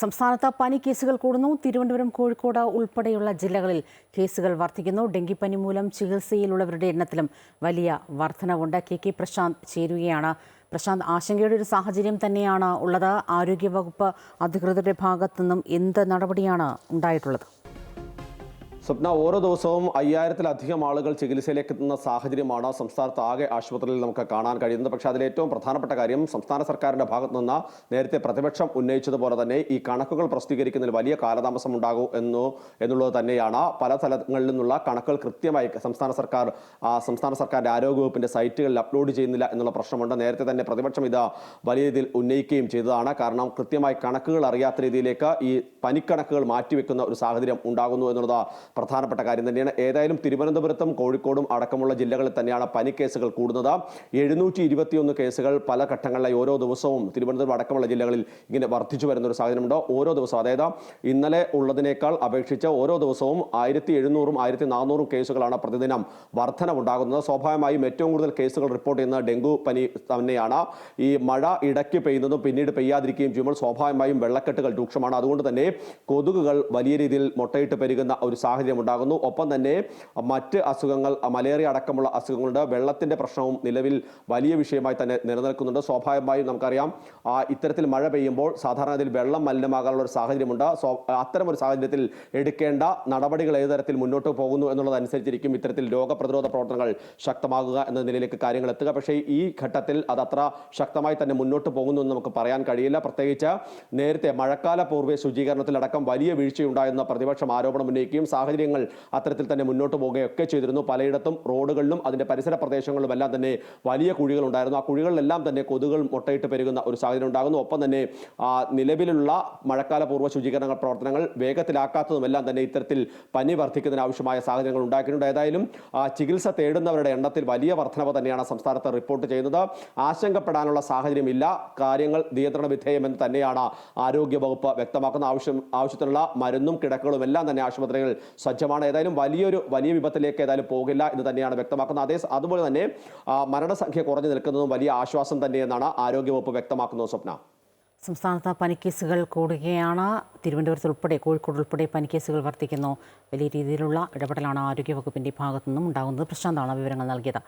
സംസ്ഥാനത്ത് പനി കേസുകൾ കൂടുന്നു. തിരുവനന്തപുരം കോഴിക്കോട് ഉൾപ്പെടെയുള്ള ജില്ലകളിൽ കേസുകൾ വർദ്ധിക്കുന്നു. ഡെങ്കിപ്പനി മൂലം ചികിത്സയിലുള്ളവരുടെ എണ്ണത്തിലും വലിയ വർധനവുണ്ട്. കെ കെ പ്രശാന്ത് ചേരുകയാണ്. പ്രശാന്ത് ആശങ്കയുടെ ഒരു സാഹചര്യം തന്നെയാണ് ഉള്ളത്. ആരോഗ്യവകുപ്പ് അധികൃതരുടെ ഭാഗത്തു നിന്നും എന്ത് നടപടിയാണ് ഉണ്ടായിട്ടുള്ളത്? സ്വപ്ന ഓരോ ദിവസവും അയ്യായിരത്തിലധികം ആളുകൾ ചികിത്സയിലേക്ക് എത്തുന്ന സാഹചര്യമാണ് സംസ്ഥാനത്ത് ആകെ ആശുപത്രിയിൽ നമുക്ക് കാണാൻ കഴിയുന്നത്. പക്ഷേ അതിൽ ഏറ്റവും പ്രധാനപ്പെട്ട കാര്യം സംസ്ഥാന സർക്കാരിന്റെ ഭാഗത്തു നിന്ന് നേരത്തെ പ്രതിപക്ഷം ഉന്നയിച്ചതുപോലെ തന്നെ ഈ കണക്കുകൾ പ്രസിദ്ധീകരിക്കുന്നതിൽ വലിയ കാലതാമസം ഉണ്ടാകൂ എന്നു എന്നുള്ളത് തന്നെയാണ് പല സ്ഥലങ്ങളിൽ നിന്നുള്ള കണക്കുകൾ കൃത്യമായി സംസ്ഥാന സർക്കാർ സംസ്ഥാന സർക്കാരിന്റെ ആരോഗ്യവകുപ്പിന്റെ സൈറ്റുകളിൽ അപ്ലോഡ് ചെയ്യുന്നില്ല എന്നുള്ള പ്രശ്നമുണ്ട്. നേരത്തെ തന്നെ പ്രതിപക്ഷം ഇത് വലിയ രീതിയിൽ ഉന്നയിക്കുകയും ചെയ്തതാണ്. കാരണം കൃത്യമായി കണക്കുകൾ അറിയാത്ത രീതിയിലേക്ക് ഈ പനിക്കണക്കുകൾ മാറ്റിവെക്കുന്ന ഒരു സാഹചര്യം ഉണ്ടാകുന്നു എന്നുള്ളത് പ്രധാനപ്പെട്ട കാര്യം തന്നെയാണ്. ഏതായാലും തിരുവനന്തപുരത്തും കോഴിക്കോടും അടക്കമുള്ള ജില്ലകളിൽ തന്നെയാണ് പനി കേസുകൾ കൂടുന്നത്. എഴുന്നൂറ്റി ഇരുപത്തിയൊന്ന് കേസുകൾ പല ഘട്ടങ്ങളിലായി ഓരോ ദിവസവും തിരുവനന്തപുരം അടക്കമുള്ള ജില്ലകളിൽ ഇങ്ങനെ വർദ്ധിച്ചു വരുന്ന ഒരു സാഹചര്യമുണ്ട്. ഓരോ ദിവസവും അതായത് ഇന്നലെ ഉള്ളതിനേക്കാൾ അപേക്ഷിച്ച് ഓരോ ദിവസവും ആയിരത്തി എഴുന്നൂറും ആയിരത്തി നാനൂറും കേസുകളാണ് പ്രതിദിനം വർധനവുണ്ടാകുന്നത്. സ്വാഭാവികമായും ഏറ്റവും കൂടുതൽ കേസുകൾ റിപ്പോർട്ട് ചെയ്യുന്ന ഡെങ്കു പനി തന്നെയാണ്. ഈ മഴ ഇടയ്ക്ക് പെയ്യുന്നതും പിന്നീട് പെയ്യാതിരിക്കുകയും ചെയ്യുമ്പോൾ സ്വാഭാവികമായും വെള്ളക്കെട്ടുകൾ രൂക്ഷമാണ്. അതുകൊണ്ട് തന്നെ കൊതുകുകൾ വലിയ രീതിയിൽ മുട്ടയിട്ട് പെരുകുന്ന ഒരു സാഹചര്യം ഉണ്ടാകുന്നു ഒപ്പം തന്നെ മറ്റ് അസുഖങ്ങൾ മലേറിയ അടക്കമുള്ള അസുഖങ്ങളുടെ വെള്ളത്തിന്റെ പ്രശ്നവും നിലവിൽ വലിയ വിഷയമായി തന്നെ നിലനിൽക്കുന്നുണ്ട്. സ്വാഭാവികമായും നമുക്കറിയാം ആ ഇത്തരത്തിൽ മഴ പെയ്യുമ്പോൾ സാധാരണ ഇതിൽ വെള്ളം മലിനമാകാനുള്ള ഒരു സാഹചര്യമുണ്ട്. സോ അത്തരം ഒരു സാഹചര്യത്തിൽ എടുക്കേണ്ട നടപടികൾ ഏത് തരത്തിൽ മുന്നോട്ട് പോകുന്നു എന്നുള്ളതനുസരിച്ചിരിക്കും ഇത്തരത്തിൽ രോഗപ്രതിരോധ പ്രവർത്തനങ്ങൾ ശക്തമാകുക എന്ന നിലയിലേക്ക് കാര്യങ്ങൾ എത്തുക. പക്ഷേ ഈ ഘട്ടത്തിൽ അത് അത്ര ശക്തമായി തന്നെ മുന്നോട്ട് പോകുന്നു എന്ന് നമുക്ക് പറയാൻ കഴിയില്ല. പ്രത്യേകിച്ച് നേരത്തെ മഴക്കാല പൂർവ ശുചീകരണത്തിലടക്കം വലിയ വീഴ്ചയുണ്ടായെന്ന പ്രതിപക്ഷം ആരോപണം ഉന്നയിക്കുകയും സാഹചര്യങ്ങൾ അത്തരത്തിൽ തന്നെ മുന്നോട്ട് പോവുകയൊക്കെ ചെയ്തിരുന്നു. പലയിടത്തും റോഡുകളിലും അതിന്റെ പരിസര പ്രദേശങ്ങളിലും എല്ലാം തന്നെ വലിയ കുഴികൾ ഉണ്ടായിരുന്നു ആ കുഴികളിലെല്ലാം തന്നെ കൊതുകൾ മുട്ടയിട്ട് പെരുകുന്ന ഒരു സാഹചര്യം ഉണ്ടാകുന്നു. ഒപ്പം തന്നെ ആ, നിലവിലുള്ള മഴക്കാല പൂർവ ശുചീകരണ പ്രവർത്തനങ്ങൾ വേഗത്തിലാക്കാത്തതുമെല്ലാം തന്നെ ഇത്തരത്തിൽ പനി വർദ്ധിക്കുന്നതിന് ആവശ്യമായ സാഹചര്യങ്ങൾ ഉണ്ടാക്കിയിട്ടുണ്ട്. ഏതായാലും ആ, ചികിത്സ തേടുന്നവരുടെ എണ്ണത്തിൽ വലിയ വർധനവ് തന്നെയാണ് സംസ്ഥാനത്ത് റിപ്പോർട്ട് ചെയ്യുന്നത്. ആശങ്കപ്പെടാനുള്ള സാഹചര്യമില്ല. കാര്യങ്ങൾ നിയന്ത്രണ വിധേയമെന്ന് തന്നെയാണ് ആരോഗ്യ വകുപ്പ് വ്യക്തമാക്കുന്ന ആവശ്യം ആവശ്യത്തിനുള്ള മരുന്നും കിടക്കുകളും എല്ലാം തന്നെ ആശുപത്രികൾ സജ്ജമാണ്. ഏതായാലും വലിയൊരു വലിയ വിപത്തിലേക്ക് ഏതായാലും പോകില്ല എന്ന് തന്നെയാണ് വ്യക്തമാക്കുന്നത്. അതേ അതുപോലെ തന്നെ മരണസംഖ്യ കുറഞ്ഞു നിൽക്കുന്നതും വലിയ ആശ്വാസം തന്നെയെന്നാണ് ആരോഗ്യവകുപ്പ് വ്യക്തമാക്കുന്നത് സ്വപ്ന. സംസ്ഥാനത്ത് പനിക്കേസുകൾ കൂടുകയാണ്. തിരുവനന്തപുരത്ത് ഉൾപ്പെടെ കോഴിക്കോട് ഉൾപ്പെടെ പനിക്കേസുകൾ വർദ്ധിക്കുന്നു. വലിയ രീതിയിലുള്ള ഇടപെടലാണ് ആരോഗ്യവകുപ്പിന്റെ ഭാഗത്തു നിന്നും ഉണ്ടാകുന്നത്. പ്രശാന്താണ് വിവരങ്ങൾ നൽകിയത്.